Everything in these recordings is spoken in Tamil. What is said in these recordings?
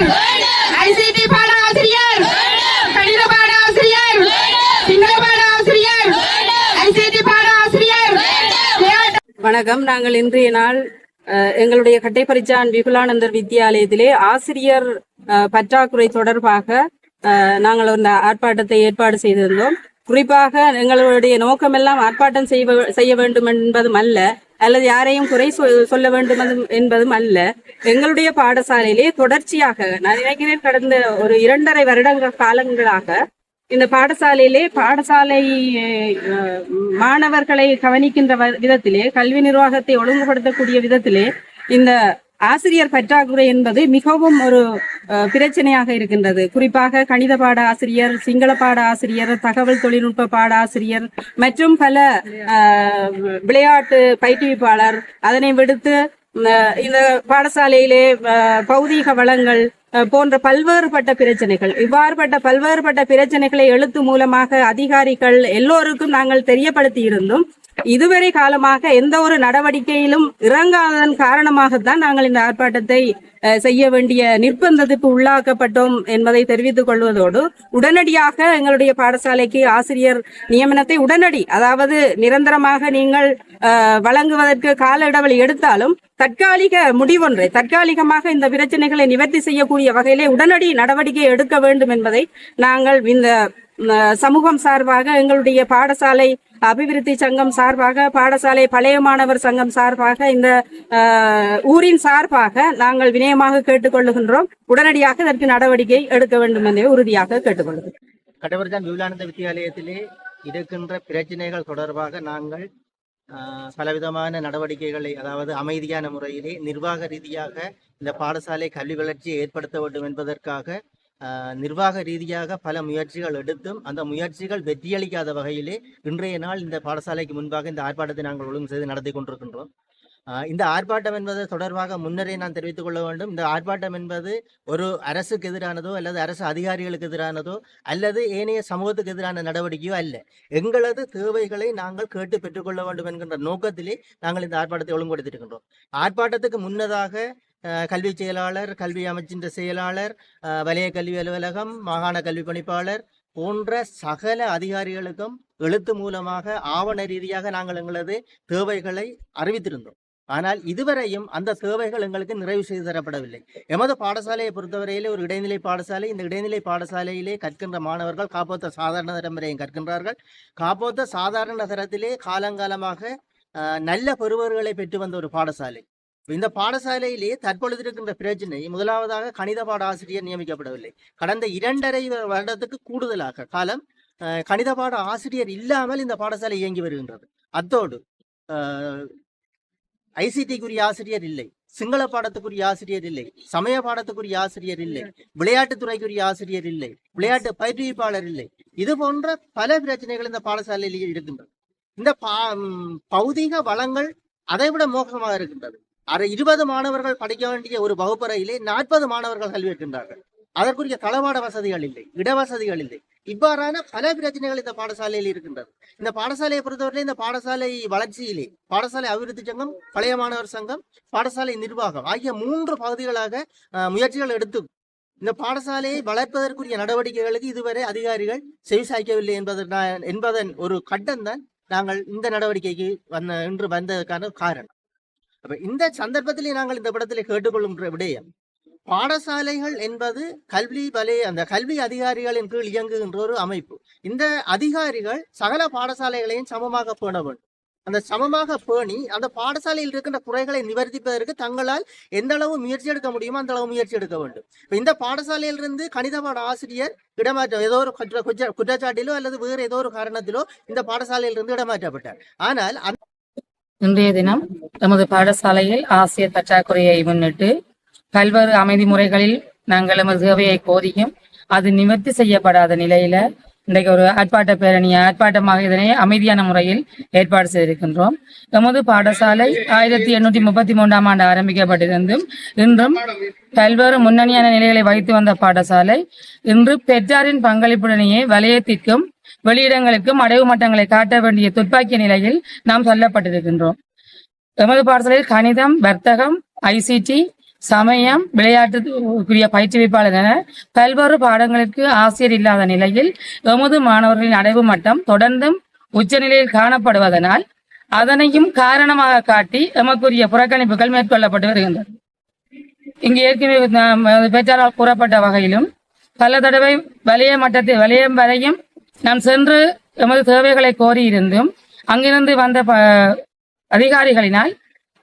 ஆசிரியர். ஐசிடி பாட ஆசிரியர். கணித பாட ஆசிரியர். சிங்கள பாட ஆசிரியர். ஐசிடி பாட ஆசிரியர். வணக்கம். நாங்கள் இன்றைய நாள் எங்களுடைய கட்டைப்பரிச்சான் விபுலானந்தர் வித்தியாலயத்திலே ஆசிரியர் பற்றாக்குறை தொடர்பாக நாங்கள் ஒரு ஆர்ப்பாட்டத்தை ஏற்பாடு செய்திருந்தோம். குறிப்பாக எங்களுடைய நோக்கமெல்லாம் ஆர்ப்பாட்டம் செய்வ- செய்ய வேண்டும் என்பதும் அல்ல. அல்லது யாரையும் குறை சொ- சொல்ல வேண்டும் என்பதும்- அல்ல. எங்களுடைய பாடசாலையிலே தொடர்ச்சியாக நான் நினைக்கிறேன் கடந்த ஒரு இரண்டரை வருட காலங்களாக இந்த பாடசாலையிலே பாடசாலை மாணவர்களை கவனிக்கின்ற வ- விதத்திலே கல்வி நிர்வாகத்தை ஒழுங்குபடுத்தக்கூடிய விதத்திலே இந்த ஆசிரியர் பற்றாக்குறை என்பது மிகவும் ஒரு அஹ், பிரச்சனையாக இருக்கின்றது. குறிப்பாக கணித பாட ஆசிரியர் சிங்கள பாட ஆசிரியர் தகவல் தொழில்நுட்ப பாட ஆசிரியர் மற்றும் பல விளையாட்டு பயிற்றுவிப்பாளர். அதனை விடுத்து இந்த பாடசாலையிலே அஹ், பௌதீக வளங்கள் அஹ், போன்ற பல்வேறுபட்ட பிரச்சனைகள். இவ்வாறுபட்ட பல்வேறுபட்ட பிரச்சனைகளை எழுத்து மூலமாக அதிகாரிகள் எல்லோருக்கும் நாங்கள் தெரியப்படுத்தி இருந்தும் இதுவரை காலமாக எந்த ஒரு நடவடிக்கையிலும் இறங்காததன் காரணமாகத்தான் நாங்கள் இந்த ஆர்ப்பாட்டத்தை அஹ், செய்ய வேண்டிய நிர்பந்தத்துக்கு உள்ளாக்கப்பட்டோம் என்பதை தெரிவித்துக் கொள்வதோடு உடனடியாக எங்களுடைய பாடசாலைக்கு ஆசிரியர் நியமனத்தை உடனடி அதாவது நிரந்தரமாக நீங்கள் வழங்குவதற்கு கால இடைவெளி எடுத்தாலும் தற்காலிக முடிவொன்றை தற்காலிகமாக இந்த பிரச்சனைகளை நிவர்த்தி செய்யக்கூடிய வகையிலே உடனடி நடவடிக்கை எடுக்க வேண்டும் என்பதை நாங்கள் இந்த சமூகம் சார்பாக எங்களுடைய பாடசாலை அபிவிருத்தி சங்கம் சார்பாக பாடசாலை பழைய மாணவர் சங்கம் சார்பாக இந்த ஊரின் சார்பாக நாங்கள் வினயமாக கேட்டுக்கொள்ளுகின்றோம். உடனடியாக இதற்கு நடவடிக்கை எடுக்க வேண்டும் என்பதை உறுதியாக கேட்டுக்கொள்கிறோம். கடவர்ஜான் விவேகானந்த வித்தியாலயத்திலே இருக்கின்ற பிரச்சனைகள் தொடர்பாக நாங்கள் ஆஹ், பலவிதமான நடவடிக்கைகளை அதாவது அமைதியான முறையிலே நிர்வாக ரீதியாக இந்த பாடசாலை கல்வி வளர்ச்சியை ஏற்படுத்த வேண்டும் என்பதற்காக நிர்வாக ரீதியாக பல முயற்சிகள் எடுத்தும் அந்த முயற்சிகள் வெற்றியளிக்காத வகையிலே இன்றைய நாள் இந்த பாடசாலைக்கு முன்பாக இந்த ஆர்ப்பாட்டத்தை நாங்கள் ஒழுங்கு செய்து நடத்தி கொண்டிருக்கின்றோம். இந்த ஆர்ப்பாட்டம் என்பது தொடர்பாக முன்னரே நான் தெரிவித்துக் கொள்ள வேண்டும். இந்த ஆர்ப்பாட்டம் என்பது ஒரு அரசுக்கு எதிரானதோ அல்லது அரசு அதிகாரிகளுக்கு எதிரானதோ அல்லது ஏனைய சமூகத்துக்கு எதிரான நடவடிக்கையோ அல்ல. எங்களது தேவைகளை நாங்கள் கேட்டு பெற்றுக்கொள்ள வேண்டும் என்கின்ற நோக்கத்திலே நாங்கள் இந்த ஆர்ப்பாட்டத்தை ஒழுங்குபடுத்தியிருக்கின்றோம். ஆர்ப்பாட்டத்துக்கு முன்னதாக கல்வி செயலாளர் கல்வி அமைச்சின் செயலாளர் வலய கல்வி அலுவலகம் மாகாண கல்வி பணிப்பாளர் போன்ற சகல அதிகாரிகளுக்கும் எழுத்து மூலமாக ஆவண ரீதியாக நாங்கள் எங்களது தேவைகளை அறிவித்திருந்தோம். ஆனால் இதுவரையும் அந்த தேவைகள் எங்களுக்கு நிறைவு செய்து தரப்படவில்லை. எமது பாடசாலையை பொறுத்தவரையிலே ஒரு இடைநிலை பாடசாலை இந்த இடைநிலை பாடசாலையிலே கற்கின்ற மாணவர்கள் காப்போத்த சாதாரண தரம் வரையும் கற்கின்றார்கள். காப்போத்த சாதாரண தரத்திலே காலங்காலமாக நல்ல பெறுவர்களை பெற்று வந்த ஒரு பாடசாலை. இந்த பாடசாலையிலே தற்பொழுது இருக்கின்ற பிரச்சனை முதலாவதாக கணித பாட ஆசிரியர் நியமிக்கப்படவில்லை. கடந்த இரண்டரை வருடத்துக்கு கூடுதலாக காலம் கணித பாட ஆசிரியர் இல்லாமல் இந்த பாடசாலை இயங்கி வருகின்றது. அத்தோடு ஐசிடிக்குரிய ஆசிரியர் இல்லை சிங்கள பாடத்துக்குரிய ஆசிரியர் இல்லை சமய பாடத்துக்குரிய ஆசிரியர் இல்லை விளையாட்டுத்துறைக்குரிய ஆசிரியர் இல்லை விளையாட்டு பயிற்றுவிப்பாளர் இல்லை. இது போன்ற பல பிரச்சனைகள் இந்த பாடசாலையில் இருக்கின்றது. இந்த பா பௌதிக வளங்கள் அதைவிட மோசமாக இருக்கின்றது. அரை இருபது மாணவர்கள் படிக்க வேண்டிய ஒரு வகுப்பறையிலே நாற்பது மாணவர்கள் கல்வி இருக்கின்றார்கள் அதற்குரிய தளவாட வசதிகள் இல்லை இடவசதிகள் இல்லை. இவ்வாறான பல பிரச்சனைகள் இந்த பாடசாலையில் இருக்கின்றது. இந்த பாடசாலையை பொறுத்தவரை இந்த பாடசாலை வளர்ச்சியிலே பாடசாலை அபிவிருத்தி சங்கம் பழைய மாணவர் சங்கம் பாடசாலை நிர்வாகம் ஆகிய மூன்று பகுதிகளாக அஹ், முயற்சிகள் எடுத்து இந்த பாடசாலையை வளர்ப்பதற்குரிய நடவடிக்கைகளுக்கு இதுவரை அதிகாரிகள் செவிசாய்க்கவில்லை என்பதன் என்பதன் ஒரு கட்டம் தான் நாங்கள் இந்த நடவடிக்கைக்கு வந்த இன்று வந்ததற்கான காரணம். அப்ப இந்த சந்தர்ப்பத்திலே நாங்கள் இந்த படத்திலே கேட்டுக்கொள்ளும் விடயம் பாடசாலைகள் என்பது கல்வி வலை அந்த கல்வி அதிகாரிகளின் கீழ் இயங்குகின்ற ஒரு அமைப்பு. இந்த அதிகாரிகள் சகல பாடசாலைகளையும் சமமாக பேண வேண்டும். அந்த சமமாக பேணி அந்த பாடசாலையில் இருக்கின்ற குறைகளை நிவர்த்திப்பதற்கு தங்களால் எந்த அளவு முயற்சி எடுக்க முடியுமோ அந்த அளவு முயற்சி எடுக்க வேண்டும். இப்ப இந்த பாடசாலையிலிருந்து கணித பாட ஆசிரியர் இடமாற்றம் ஏதோ ஒரு குற்ற- குற்ற- குற்றச்சாட்டிலோ அல்லது வேறு ஏதோ ஒரு காரணத்திலோ இந்த பாடசாலையிலிருந்து இடமாற்றப்பட்டார். ஆனால் அந்த இன்றைய தினம் நமது பாடசாலையில் ஆசிரியர் பற்றாக்குறையை முன்னிட்டு பல்வேறு அமைதி முறைகளில் நாங்கள் எமது சேவையை கோரியும் அது நிவர்த்தி செய்யப்படாத நிலையில இன்றைக்கு ஒரு ஆர்ப்பாட்ட பேரணி ஆர்ப்பாட்டமாக இதனை அமைதியான முறையில் ஏற்பாடு செய்திருக்கின்றோம். நமது பாடசாலை ஆயிரத்தி எண்ணூத்தி முப்பத்தி மூன்றாம் ஆண்டு ஆரம்பிக்கப்பட்டிருந்தும் இன்றும் பல்வேறு முன்னணியான நிலைகளை வைத்து வந்த பாடசாலை இன்று பெற்றாரின் பங்களிப்புடனேயே வலயத்திற்கும் வெளியிடங்களுக்கும் அடைவு மட்டங்களை காட்ட வேண்டிய துப்பாக்கிய நிலையில் நாம் சொல்லப்பட்டிருக்கின்றோம். எமது பாடசாலையில் கணிதம் வர்த்தகம் ஐசிடி சமயம் விளையாட்டுக்குரிய பயிற்றுவிப்பாளர் என பல்வேறு பாடங்களுக்கு ஆசிரியர் இல்லாத நிலையில் எமது மாணவர்களின் அடைவு மட்டம் தொடர்ந்தும் உச்சநிலையில் காணப்படுவதனால் அதனையும் காரணமாக காட்டி எமக்குரிய புறக்கணிப்புகள் மேற்கொள்ளப்பட்டு வருகின்றன. இங்கு ஏற்கனவே பேச்சாளர் கூறப்பட்ட வகையிலும் பல தடவை வலய மட்டத்தில் வலயம் வரையும் நாம் சென்று எமது தேவைகளை கோரியிருந்தும் அங்கிருந்து வந்த ப- அதிகாரிகளினால்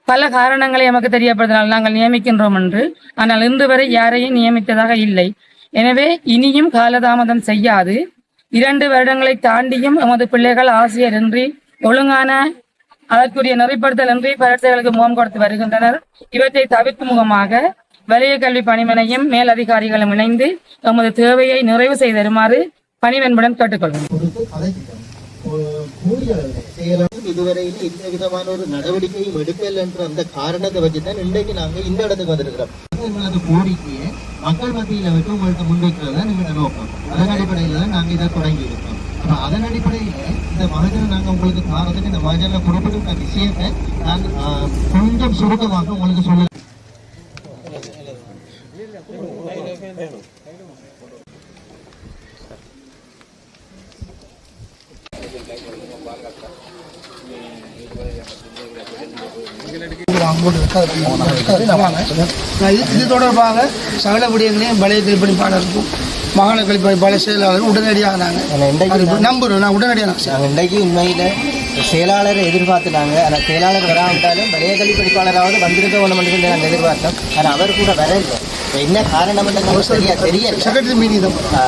பல காரணங்களை எமக்கு தெரியப்படுத்தினால் நாங்கள் நியமிக்கின்றோம் என்று ஆனால் இன்று வரை யாரையும் நியமித்ததாக இல்லை. எனவே இனியும் காலதாமதம் செய்யாது. இரண்டு வருடங்களை தாண்டியும் எமது பிள்ளைகள் ஆசிரியரின்றி ஒழுங்கான அதற்குரிய நெறிப்படுத்தல் இன்றி பரீட்சைகளுக்கு முகம் கொடுத்து வருகின்றனர். இவற்றை தவிர்க்கும் முகமாக வலய கல்வி பணிமனையும் மேல் அதிகாரிகளும் இணைந்து எமது தேவையை நிறைவு செய்து தருமாறு பணிவன்புடன் கேட்டுக்கொள்வோம். இதுவரையில் எந்த விதமான ஒரு நடவடிக்கையும் எடுக்கல என்ற அந்த காரணத்தை வச்சுதான் இன்றைக்கு நாங்க இந்த இடத்துக்கு வந்திருக்கிறோம். எங்களது கோரிக்கையை மக்கள் மத்தியில வச்சு உங்கள்கிட்ட முன்வைக்கிறது தான் எங்களோட நோக்கம் அதன் அடிப்படையில தான் நாங்க இதை தொடங்கி இருக்கோம். அதன் அடிப்படையில இந்த மகஜனை நாங்க உங்களுக்கு காரணத்துக்கு இந்த மகஜனை குறிப்பிட்ட விஷயத்தை நான் கொஞ்சம் சுருக்கமாக உங்களுக்கு சொல்ல இது தொடர்பாக சகல விடயங்களையும் பழைய கழிப்பணிப்பாளருக்கும் மாகாண கழிப்பணிப்பாளர் செயலாளரும் உடனடியாக நாங்கள் அது நம்புறோம் நான் உடனடியாக நாங்கள் இன்றைக்கு உண்மையில் செயலாளரை எதிர்பார்த்து நாங்கள் ஆனால் செயலாளர் வராவிட்டாலும் பழைய கல்வி படிப்பாளராவது வந்திருக்க வேணும் என்று நாங்கள் எதிர்பார்த்தோம். ஆனால் அவர் கூட வரல என்ன காரணம் தெரியல. செக்ரட்டரி ஆ,